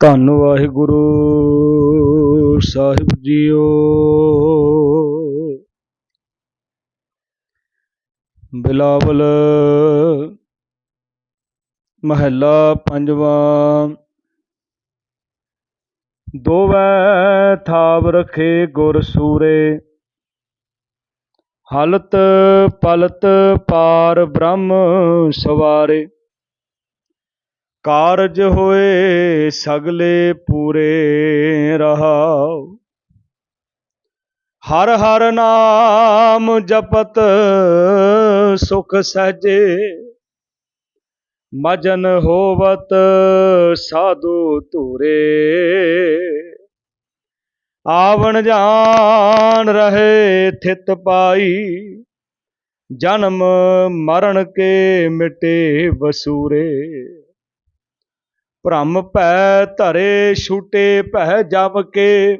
ਧੰਨ ਵਾਹਿਗੁਰੂ, ਸਾਹਿਬ ਜੀਓ। ਬਿਲਾਵਲ ਮਹੱਲਾ ਪੰਜਵਾਂ। ਦੋਵੈ ਥਾਵ ਰਖੇ ਗੁਰ ਸੂਰੇ। ਹਲਤ ਪਲਤ ਪਾਰ ਬ੍ਰਹਮ ਸਵਾਰੇ। ਕਾਰਜ ਹੋਏ ਸਗਲੇ ਪੂਰੇ ਰਹਾਉ। ਹਰ ਹਰ ਨਾਮ ਜਪਤ ਸੁਖ ਸਹਜੇ। ਮਜਨ ਹੋਵਤ ਸਾਧੂ ਧੂਰੇ। ਆਵਣ ਜਾਣ ਰਹੇ ਥਿਤ ਪਾਈ। ਜਨਮ ਮਰਨ ਕੇ ਮਿਟੇ ਵਸੂਰੇ। ਭ੍ਰਮ ਭੈ ਧਰੇ ਛੂਟੇ ਭੈ ਜਮ ਕੇ।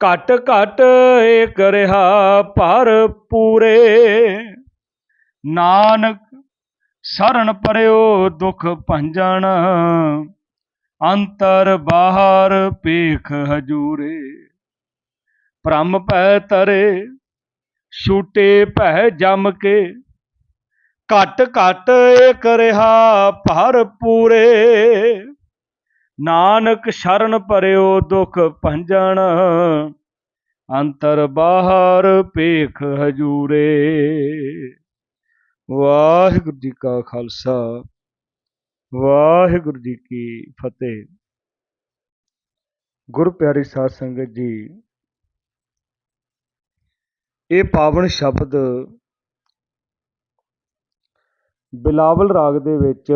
ਘਟ ਘਟ ਏਕ ਰਹਾ ਭਰ ਪੂਰੇ। ਨਾਨਕ ਸਰਨ ਪਰਿਓ ਦੁਖ ਭੰਜਣ ਅੰਤਰ ਬਾਹਰ ਪੇਖ ਹਜੂਰੇ। ਭ੍ਰਮ ਭੈ ਤਰੇ ਛੂਟੇ ਭੈ ਜਮ ਕੇ। ਘਟ ਘਟ ਏਕ ਰਹਾ ਭਰ ਪੂਰੇ। ਨਾਨਕ ਸ਼ਰਨ ਭਰਿਓ ਦੁਖ ਭੰਜਣ ਅੰਤਰ ਬਾਹਰ ਪੇਖ ਹਜੂਰੇ। ਵਾਹਿਗੁਰੂ ਜੀ ਕਾ ਖਾਲਸਾ, ਵਾਹਿਗੁਰੂ ਜੀ ਕੀ ਫਤਿਹ। ਗੁਰ ਪਿਆਰੀ ਸਾਧ ਸੰਗਤ ਜੀ, ਇਹ ਪਾਵਨ ਸ਼ਬਦ ਬਿਲਾਵਲ ਰਾਗ ਦੇ ਵਿੱਚ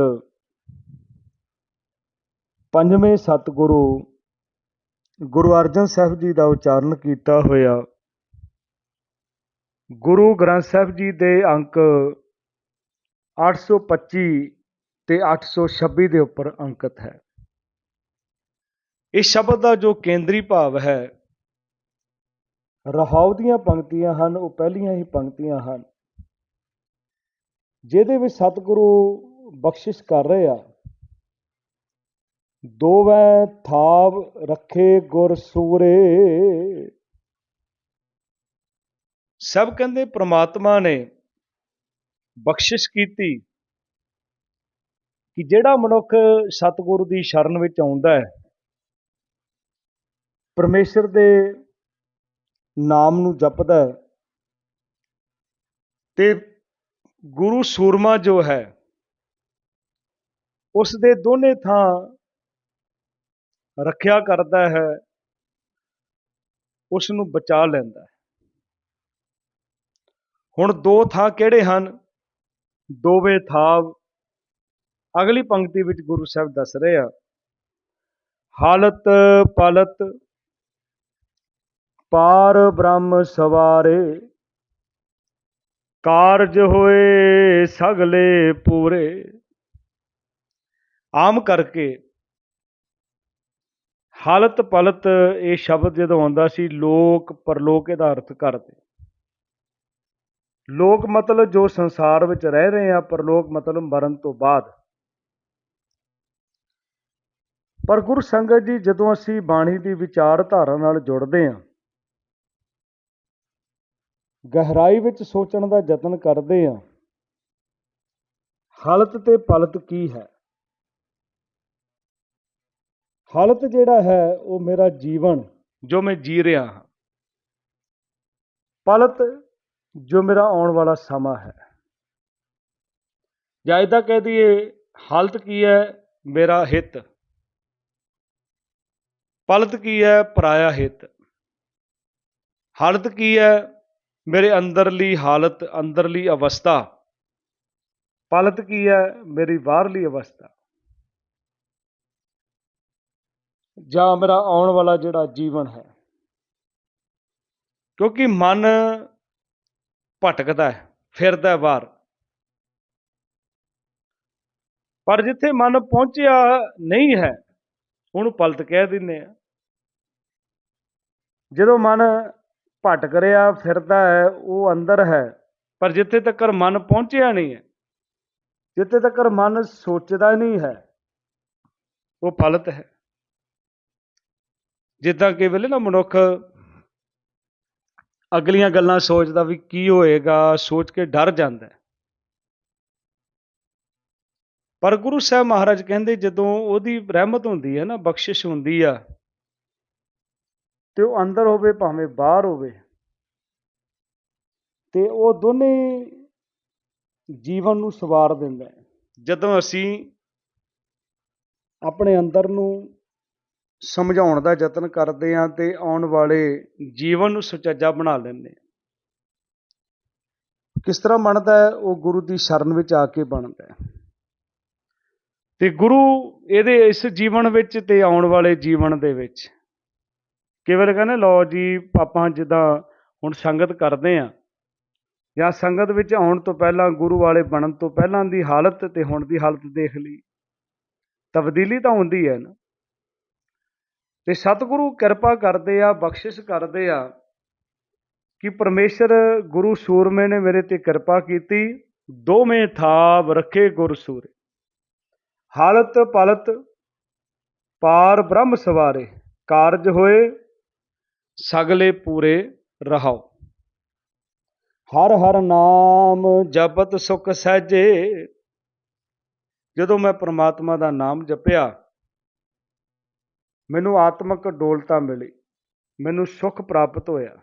ਪੰਜਵੇਂ ਸਤਿਗੁਰੂ ਗੁਰੂ ਅਰਜਨ ਸਾਹਿਬ ਜੀ ਦਾ ਉਚਾਰਨ ਕੀਤਾ ਹੋਇਆ। ਗੁਰੂ ਗ੍ਰੰਥ ਸਾਹਿਬ ਜੀ ਦੇ ਅੰਕ 825 ਤੇ 826 ਦੇ ਉੱਪਰ ਅੰਕਿਤ ਹੈ। ਇਸ ਸ਼ਬਦ ਦਾ ਜੋ ਕੇਂਦਰੀ ਭਾਵ ਹੈ, ਰਹਾਉ ਦੀਆਂ ਪੰਕਤੀਆਂ ਹਨ, ਉਹ ਪਹਿਲੀਆਂ ਹੀ ਪੰਕਤੀਆਂ ਹਨ। ਜਿਹਦੇ ਵਿੱਚ ਸਤਿਗੁਰੂ ਬਖਸ਼ਿਸ਼ ਕਰ ਰਹੇ ਆ। ਦੋਵੈ ਥਾਵ ਰੱਖੇ ਗੁਰ ਸੂਰੇ। ਸਭ ਕਹਿੰਦੇ ਪ੍ਰਮਾਤਮਾ ਨੇ ਬਖਸ਼ਿਸ਼ ਕੀਤੀ ਕਿ ਜਿਹੜਾ ਮਨੁੱਖ ਸਤਿਗੁਰੂ ਦੀ ਸ਼ਰਨ ਵਿੱਚ ਆਉਂਦਾ ਹੈ, ਪਰਮੇਸ਼ਰ ਦੇ ਨਾਮ ਨੂੰ ਜਪਦਾ ਹੈ ਤੇ ਗੁਰੂ ਸੂਰਮਾ ਜੋ ਹੈ ਉਸ ਦੇ ਦੋਨੇ ਥਾਂ ਰੱਖਿਆ ਕਰਦਾ ਹੈ ਉਸ ਨੂੰ ਬਚਾ ਲੈਂਦਾ ਹੈ। ਹੁਣ ਦੋ ਥਾਂ ਕਿਹੜੇ ਹਨ? ਦੋਵੇਂ ਥਾਵ। ਅਗਲੀ ਪੰਕਤੀ ਵਿੱਚ ਗੁਰੂ ਸਾਹਿਬ ਦੱਸ ਰਹੇ ਆ, ਹਾਲਤ ਪਾਲਤ, ਪਾਰ ਬ੍ਰਹਮ ਸਵਾਰੇ ਕਾਰਜ ਹੋਏ ਸਗਲੇ ਪੂਰੇ। ਆਮ ਕਰਕੇ ਹਾਲਤ ਪਲਤ ਇਹ ਸ਼ਬਦ ਜਦੋਂ ਆਉਂਦਾ ਸੀ, ਲੋਕ ਪਰਲੋਕ ਇਹਦਾ ਅਰਥ ਕਰਦੇ। ਲੋਕ ਮਤਲਬ ਜੋ ਸੰਸਾਰ ਵਿੱਚ ਰਹਿ ਰਹੇ ਆ, ਪਰਲੋਕ ਮਤਲਬ ਮਰਨ ਤੋਂ ਬਾਅਦ। ਪਰ ਗੁਰੂ ਸੰਗਤ ਜੀ ਜਦੋਂ ਅਸੀਂ ਬਾਣੀ ਦੀ ਵਿਚਾਰਧਾਰਾ ਨਾਲ ਜੁੜਦੇ ਆ ਗਹਿਰਾਈ ਵਿੱਚ ਸੋਚਣ ਦਾ ਯਤਨ ਕਰਦੇ ਆ ਹਾਲਤ ਤੇ ਪਲਤ ਕੀ ਹੈ? ਹਾਲਤ ਜਿਹੜਾ ਹੈ ਉਹ ਮੇਰਾ ਜੀਵਨ, ਜੋ ਮੈਂ ਜੀ ਰਿਹਾ ਹਾਂ। ਪਲਤ ਜੋ ਮੇਰਾ ਆਉਣ ਵਾਲਾ ਸਮਾਂ ਹੈ। ਜਾਂ ਇਹਦਾ ਕਹਿ ਦਈਏ, ਹਾਲਤ ਕੀ ਹੈ? ਮੇਰਾ ਹਿੱਤ। ਪਲਤ ਕੀ ਹੈ? ਪਰਾਇਆ ਹਿੱਤ। ਹਾਲਤ ਕੀ ਹੈ? ਮੇਰੇ ਅੰਦਰਲੀ ਹਾਲਤ, ਅੰਦਰਲੀ ਅਵਸਥਾ। ਪਲਤ ਕੀ ਹੈ? ਮੇਰੀ ਬਾਹਰਲੀ ਅਵਸਥਾ। ਜਾਂ ਮੇਰਾ ਆਉਣ ਵਾਲਾ ਜਿਹੜਾ ਜੀਵਨ ਹੈ। ਕਿਉਂਕਿ ਮਨ ਭਟਕਦਾ ਹੈ, ਫਿਰਦਾ ਬਾਹਰ। ਪਰ ਜਿੱਥੇ ਮਨ ਪਹੁੰਚਿਆ ਨਹੀਂ ਹੈ, ਉਹਨੂੰ ਪਲਤ ਕਹਿ ਦਿੰਦੇ ਆ ਜਦੋਂ ਮਨ ਭਟਕ ਰਿਹਾ, ਫਿਰਦਾ ਹੈ, ਉਹ ਅੰਦਰ ਹੈ। ਪਰ ਜਿੱਥੇ ਤੱਕ ਮਨ ਪਹੁੰਚਿਆ ਨਹੀਂ ਹੈ, ਜਿੱਥੇ ਤੱਕ ਮਨ ਸੋਚਦਾ ਨਹੀਂ ਹੈ, ਉਹ ਫਲਤ ਹੈ। ਜਿੱਦਾਂ ਕਿ ਵੇਲੇ ਨਾ ਮਨੁੱਖ ਅਗਲੀਆਂ ਗੱਲਾਂ ਸੋਚਦਾ ਵੀ ਕੀ ਹੋਏਗਾ, ਸੋਚ ਕੇ ਡਰ ਜਾਂਦਾ ਪਰ ਗੁਰੂ ਸਾਹਿਬ ਮਹਾਰਾਜ ਕਹਿੰਦੇ ਜਦੋਂ ਉਹਦੀ ਰਹਿਮਤ ਹੁੰਦੀ ਹੈ ਨਾ, ਬਖਸ਼ਿਸ਼ ਹੁੰਦੀ ਆ ਤੇ ਉਹ ਅੰਦਰ ਹੋਵੇ, ਭਾਵੇਂ ਬਾਹਰ ਹੋਵੇ, ਤੇ ਉਹ ਦੋਨੇ ਜੀਵਨ ਨੂੰ ਸਵਾਰ ਦਿੰਦਾ ਹੈ। ਜਦੋਂ ਅਸੀਂ ਆਪਣੇ ਅੰਦਰ ਨੂੰ ਸਮਝਾਉਣ ਦਾ ਯਤਨ ਕਰਦੇ ਹਾਂ ਤੇ ਆਉਣ ਵਾਲੇ ਜੀਵਨ ਨੂੰ ਸੁਚੱਜਾ ਬਣਾ ਲੈਂਦੇ ਹਾਂ। ਕਿਸ ਤਰ੍ਹਾਂ ਬਣਦਾ ਹੈ? ਉਹ ਗੁਰੂ ਦੀ ਸ਼ਰਨ ਵਿੱਚ ਆ ਕੇ ਬਣਦਾ ਹੈ। ਤੇ ਗੁਰੂ ਇਹਦੇ ਇਸ ਜੀਵਨ ਵਿੱਚ ਤੇ ਆਉਣ ਵਾਲੇ ਜੀਵਨ ਦੇ ਵਿੱਚ ਕੇਵਲ ਕਹਿੰਦੇ, ਲਓ ਜੀ, ਆਪਾਂ ਜਿੱਦਾਂ ਹੁਣ ਸੰਗਤ ਕਰਦੇ ਆ ਜਾਂ ਸੰਗਤ ਵਿੱਚ ਆਉਣ ਤੋਂ ਪਹਿਲਾਂ ਗੁਰੂ ਵਾਲੇ ਬਣਨ ਤੋਂ ਪਹਿਲਾਂ ਦੀ ਹਾਲਤ ਤੇ ਹੁਣ ਦੀ ਹਾਲਤ ਦੇਖ ਲਈ, ਤਬਦੀਲੀ ਤਾਂ ਹੁੰਦੀ ਹੈ ਨਾ। ਤੇ ਸਤਿਗੁਰੂ ਕਿਰਪਾ ਕਰਦੇ ਆ, ਬਖਸ਼ਿਸ਼ ਕਰਦੇ ਆ ਕਿ ਪਰਮੇਸ਼ਰ ਗੁਰੂ ਸੂਰਮੇ ਨੇ ਮੇਰੇ ਤੇ ਕਿਰਪਾ ਕੀਤੀ, ਦੋਵੇਂ ਥਾਪ ਰੱਖੇ ਗੁਰ ਸੂਰੇ। ਹਾਲਤ ਪਲਤ ਪਾਰ ਬ੍ਰਹਮ ਸਵਾਰੇ, ਕਾਰਜ ਹੋਏ ਸਗਲੇ ਪੂਰੇ ਰਹਾਓ। ਹਰ ਹਰ ਨਾਮ ਜਪਤ ਸੁਖ ਸਹਿਜੇ। ਜਦੋਂ ਮੈਂ ਪ੍ਰਮਾਤਮਾ ਦਾ ਨਾਮ ਜਪਿਆ, ਮੈਨੂੰ ਆਤਮਿਕ ਡੋਲਤਾ ਮਿਲੀ, ਮੈਨੂੰ ਸੁਖ ਪ੍ਰਾਪਤ ਹੋਇਆ।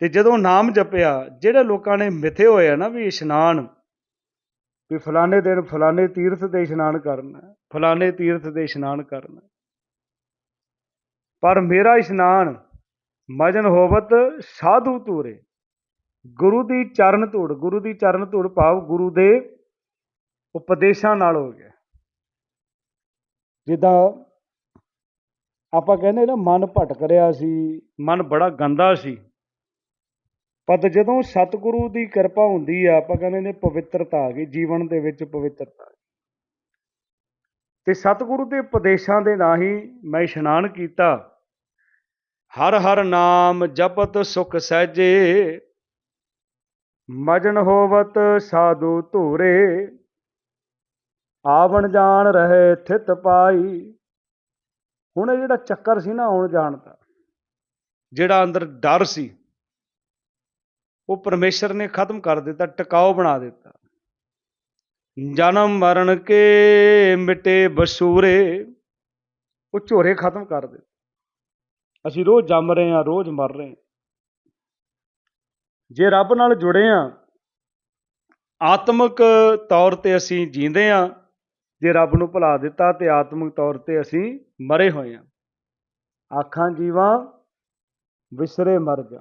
ਤੇ ਜਦੋਂ ਨਾਮ ਜਪਿਆ, ਜਿਹੜੇ ਲੋਕਾਂ ਨੇ ਮਿਥੇ ਹੋਏ ਆ ਨਾ ਵੀ ਇਸ਼ਨਾਨ, ਵੀ ਫਲਾਣੇ ਦਿਨ ਫਲਾਣੇ ਤੀਰਥ ਤੇ ਇਸ਼ਨਾਨ ਕਰਨਾ, ਫਲਾਣੇ ਤੀਰਥ ਤੇ ਇਸ਼ਨਾਨ ਕਰਨਾ ਪਰ ਮੇਰਾ ਇਸ਼ਨਾਨ ਮਜਨ ਹੋਵਤ ਸਾਧੂ ਤੂਰੇ ਗੁਰੂ ਦੀ ਚਰਨ ਧੂੜ ਗੁਰੂ ਦੀ ਚਰਨ ਧੂੜ ਭਾਵ ਗੁਰੂ ਦੇ ਉਪਦੇਸ਼ਾਂ ਨਾਲ ਹੋ ਗਿਆ। ਜਿੱਦਾਂ ਆਪਾਂ ਕਹਿੰਦੇ ਨਾ ਮਨ ਭਟਕ ਰਿਹਾ ਸੀ। ਮਨ ਬੜਾ ਗੰਦਾ ਸੀ। ਪਰ ਜਦੋਂ ਸਤਿਗੁਰੂ ਦੀ ਕਿਰਪਾ ਹੁੰਦੀ ਆ ਆਪਾਂ ਕਹਿੰਦੇ ਨੇ ਪਵਿੱਤਰਤਾ ਆ ਗਈ ਜੀਵਨ ਦੇ ਵਿੱਚ ਪਵਿੱਤਰਤਾ। ਤੇ ਸਤਿਗੁਰੂ ਦੇ ਉਪਦੇਸ਼ਾਂ ਦੇ ਨਾਲ ਹੀ ਮੈਂ ਇਸ਼ਨਾਨ ਕੀਤਾ। ਹਰ ਹਰ ਨਾਮ ਜਪਤ ਸੁਖ ਸਹਿਜੇ, ਮਜਨ ਹੋਵਤ ਸਾਧੂ ਧੂਰੇ, ਆਵਣ ਜਾਣ ਰਹੇ ਥਿਤ ਪਾਈ। ਹੁਣ ਇਹ ਜਿਹੜਾ ਚੱਕਰ ਸੀ ਨਾ ਆਉਣ ਜਾਣ ਦਾ, ਜਿਹੜਾ ਅੰਦਰ ਡਰ ਸੀ, ਉਹ ਪਰਮੇਸ਼ਰ ਨੇ ਖਤਮ ਕਰ ਦਿੱਤਾ ਟਿਕਾਓ ਬਣਾ ਦਿੱਤਾ। ਜਨਮ ਮਰਨ ਕੇ ਮਿਟੇ ਬਸੂਰੇ, ਉਹ ਝੋਰੇ ਖਤਮ ਕਰ ਦਿੱਤੇ ਅਸੀਂ ਰੋਜ਼ ਜੰਮ ਰਹੇ ਹਾਂ, ਰੋਜ਼ ਮਰ ਰਹੇ ਹਾਂ। ਜੇ ਰੱਬ ਨਾਲ ਜੁੜੇ ਹਾਂ, ਆਤਮਿਕ ਤੌਰ ਤੇ ਅਸੀਂ ਜੀਂਦੇ ਹਾਂ, ਜੇ ਰੱਬ ਨੂੰ ਭੁਲਾ ਦਿੱਤਾ ਤੇ ਆਤਮਿਕ ਤੌਰ ਤੇ ਅਸੀਂ ਮਰੇ ਹੋਏ ਹਾਂ। ਆਖਾਂ ਜੀਵਾਂ, ਵਿਸਰੇ ਮਰ ਜਾ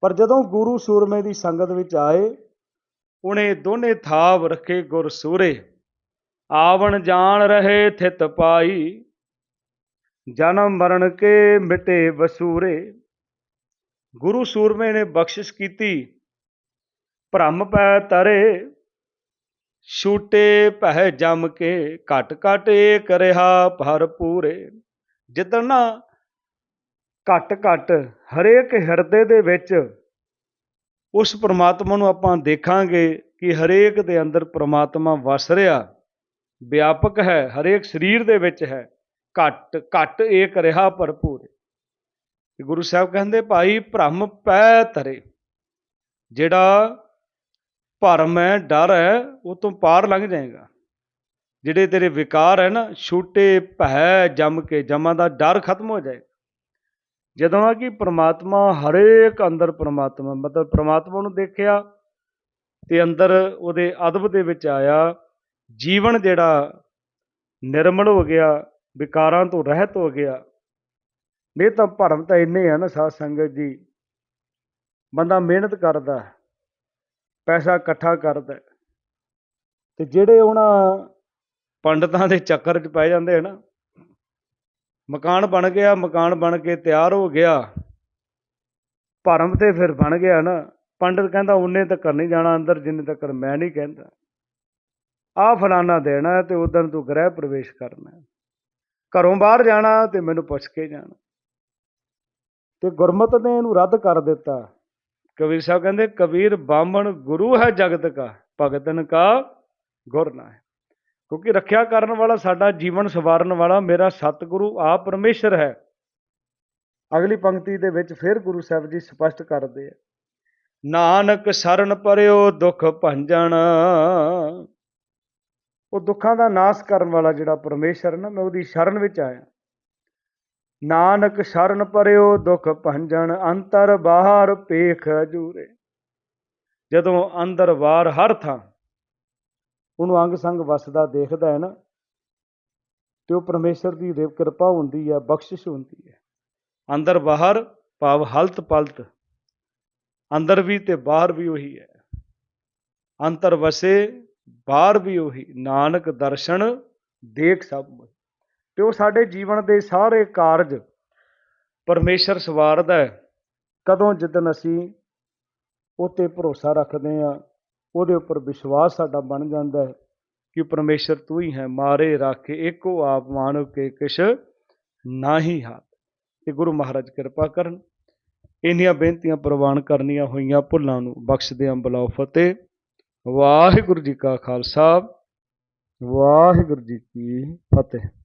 ਪਰ ਜਦੋਂ ਗੁਰੂ ਸੂਰਮੇ ਦੀ ਸੰਗਤ ਵਿੱਚ ਆਏ ਉਹਨੇ ਦੋਨੇ ਥਾਵ ਰੱਖੇ ਗੁਰ ਸੂਰੇ। ਆਵਣ ਜਾਣ ਰਹੇ ਥਿਤ ਪਾਈ, ਜਨਮ ਮਰਨ ਕੇ ਮਿਟੇ ਵਸੂਰੇ। ਗੁਰੂ ਸੂਰਮੇ ਨੇ ਬਖਸ਼ਿਸ਼ ਕੀਤੀ, ਭ੍ਰਮ ਪੈ ਤਰੇ, ਛੂਟੇ ਪਹਿ ਜਮ ਕੇ, ਘਟ ਘਟ ਏਕ ਰਿਹਾ ਭਰਪੂਰੇ। ਜਿੱਦਣ ਨਾ ਘਟ ਘਟ ਹਰੇਕ ਹਿਰਦੇ ਦੇ ਵਿੱਚ ਉਸ ਪ੍ਰਮਾਤਮਾ ਨੂੰ ਆਪਾਂ ਦੇਖਾਂਗੇ ਕਿ ਹਰੇਕ ਦੇ ਅੰਦਰ ਪ੍ਰਮਾਤਮਾ ਵਸ ਰਿਹਾ। ਵਿਆਪਕ ਹੈ, ਹਰੇਕ ਸਰੀਰ ਦੇ ਵਿੱਚ ਹੈ। ਘਟ ਘਟ ਏਕ ਰਿਹਾ ਭਰਪੂਰ। ਗੁਰੂ ਸਾਹਿਬ ਕਹਿੰਦੇ, ਭਾਈ, ਭ੍ਰਮ ਪੈ ਤਰੇ। ਜਿਹੜਾ ਭਰਮ ਹੈ, ਡਰ ਹੈ, ਉਹ ਤੋਂ ਪਾਰ ਲੰਘ ਜਾਏਗਾ। ਜਿਹੜੇ ਤੇਰੇ ਵਿਕਾਰ ਹੈ ਨਾ, ਛੂਟੇ ਭੈ ਜੰਮ ਕੇ ਜਮਾਂ ਦਾ ਡਰ ਖਤਮ ਹੋ ਜਾਏ ਜਦੋਂ ਆ ਕਿ ਪ੍ਰਮਾਤਮਾ ਹਰੇਕ ਅੰਦਰ ਪ੍ਰਮਾਤਮਾ ਮਤਲਬ ਪ੍ਰਮਾਤਮਾ ਨੂੰ ਦੇਖਿਆ ਤੇ ਅੰਦਰ ਉਹਦੇ ਅਦਬ ਦੇ ਵਿੱਚ ਆਇਆ ਜੀਵਨ ਜਿਹੜਾ ਨਿਰਮਲ ਹੋ ਗਿਆ ਵਿਕਾਰਾਂ ਤੋਂ ਰਹਿਤ ਹੋ ਗਿਆ। ਨਹੀਂ ਤਾਂ ਭਰਮ ਤਾਂ ਇੰਨੇ ਆ ਨਾ ਸਾਧ ਸੰਗਤ ਜੀ। ਬੰਦਾ ਮਿਹਨਤ ਕਰਦਾ ਪੈਸਾ ਇਕੱਠਾ ਕਰਦਾ ਹੈ, ਤੇ ਜਿਹੜੇ ਉਹਨਾਂ ਪੰਡਤਾਂ ਦੇ ਚੱਕਰ 'ਚ ਪੈ ਜਾਂਦੇ ਹਨ ਮਕਾਨ ਬਣ ਗਿਆ, ਮਕਾਨ ਬਣ ਕੇ ਤਿਆਰ ਹੋ ਗਿਆ। ਭਰਮ ਤੇ ਫਿਰ ਬਣ ਗਿਆ ਨਾ। ਪੰਡਤ ਕਹਿੰਦਾ, ਉਹਨੇ ਤੱਕ ਨਹੀਂ ਜਾਣਾ ਅੰਦਰ, ਜਿੰਨੇ ਤੱਕ ਮੈਂ ਨਹੀਂ ਕਹਿੰਦਾ। ਆਹ ਫਲਾਨਾ ਦੇਣਾ ਹੈ ਤੇ ਉਦੋਂ ਤੂੰ ਗ੍ਰਹਿ ਪ੍ਰਵੇਸ਼ ਕਰਨਾ ਘਰੋਂ ਬਾਹਰ ਜਾਣਾ ਤੇ ਮੈਨੂੰ ਪੁੱਛ ਕੇ ਜਾਣਾ। ਤੇ ਗੁਰਮਤ ਨੇ ਇਹਨੂੰ ਰੱਦ ਕਰ ਦਿੱਤਾ। ਕਬੀਰ ਸਾਹਿਬ ਕਹਿੰਦੇ, ਕਬੀਰ ਬਾਹਮਣ ਗੁਰੂ ਹੈ ਜਗਤ ਕਾ, ਭਗਤਨ ਕਾ ਗੁਰ ਨਾ ਹੈ। ਕਿਉਂਕਿ ਰੱਖਿਆ ਕਰਨ ਵਾਲਾ ਸਾਡਾ ਜੀਵਨ ਸਵਾਰਨ ਵਾਲਾ ਮੇਰਾ ਸਤਿਗੁਰੂ ਆਪ ਪਰਮੇਸ਼ਰ ਹੈ। ਅਗਲੀ ਪੰਕਤੀ ਦੇ ਵਿੱਚ ਫਿਰ ਗੁਰੂ ਸਾਹਿਬ ਜੀ ਸਪਸ਼ਟ ਕਰਦੇ ਆ, ਨਾਨਕ ਸ਼ਰਨ ਪਰਿਓ ਦੁਖ ਭੰਜਣ ਉਹ ਦੁੱਖਾਂ ਦਾ ਨਾਸ਼ ਕਰਨ ਵਾਲਾ ਜਿਹੜਾ ਪਰਮੇਸ਼ਰ ਨਾ, ਮੈਂ ਉਹਦੀ ਸ਼ਰਨ ਵਿੱਚ ਆਇਆ। ਨਾਨਕ ਸ਼ਰਨ ਪਰਿਓ ਦੁਖ ਭੰਜਣ ਅੰਤਰ ਬਾਹਰ ਪੇਖ ਜੂਰੇ ਜਦੋਂ ਅੰਦਰ ਬਾਹਰ ਹਰ ਥਾਂ ਉਹਨੂੰ ਅੰਗ ਸੰਗ ਵਸਦਾ ਦੇਖਦਾ ਹੈ ਨਾ, ਤੇ ਉਹ ਪਰਮੇਸ਼ਰ ਦੀ ਦੇਵ ਕਿਰਪਾ ਹੁੰਦੀ ਹੈ, ਬਖਸ਼ਿਸ਼ ਹੁੰਦੀ ਹੈ। ਅੰਦਰ ਬਾਹਰ ਭਾਵ ਹਲਤ ਪਲਤ, ਅੰਦਰ ਵੀ ਤੇ ਬਾਹਰ ਵੀ ਉਹੀ ਹੈ। ਅੰਤਰ ਵਸੇ, ਬਾਹਰ ਵੀ ਉਹੀ, ਨਾਨਕ ਦਰਸ਼ਨ ਦੇਖ ਸਭ ਮੋਹਿ ਤੇ ਉਹ ਸਾਡੇ ਜੀਵਨ ਦੇ ਸਾਰੇ ਕਾਰਜ ਪਰਮੇਸ਼ਰ ਸਵਾਰਦਾ ਹੈ। ਕਦੋਂ ਜਿੱਦਨ ਅਸੀਂ ਉਹ 'ਤੇ ਭਰੋਸਾ ਰੱਖਦੇ ਆ ਉਹਦੇ ਉੱਪਰ ਵਿਸ਼ਵਾਸ ਸਾਡਾ ਬਣ ਜਾਂਦਾ ਹੈ ਕਿ ਪਰਮੇਸ਼ਰ ਤੂੰ ਹੀ ਹੈ, ਮਾਰੇ ਰਾਖੇ, ਇੱਕੋ ਆਪ ਮਾਨਵ ਕੇ ਕਿਛ ਨਾਹੀ ਹਾਥ। ਤੇ ਗੁਰੂ ਮਹਾਰਾਜ ਕਿਰਪਾ ਕਰਨ। ਇੰਨੀਆਂ ਬੇਨਤੀਆਂ ਪ੍ਰਵਾਨ ਕਰਨੀਆਂ ਹੋਈਆਂ ਭੁੱਲਾਂ ਨੂੰ ਬਖਸ਼ ਦੇ ਫਤਿਹ। ਵਾਹਿਗੁਰੂ ਜੀ ਕਾ ਖਾਲਸਾ, ਵਾਹਿਗੁਰੂ ਜੀ ਕੀ ਫਤਿਹ।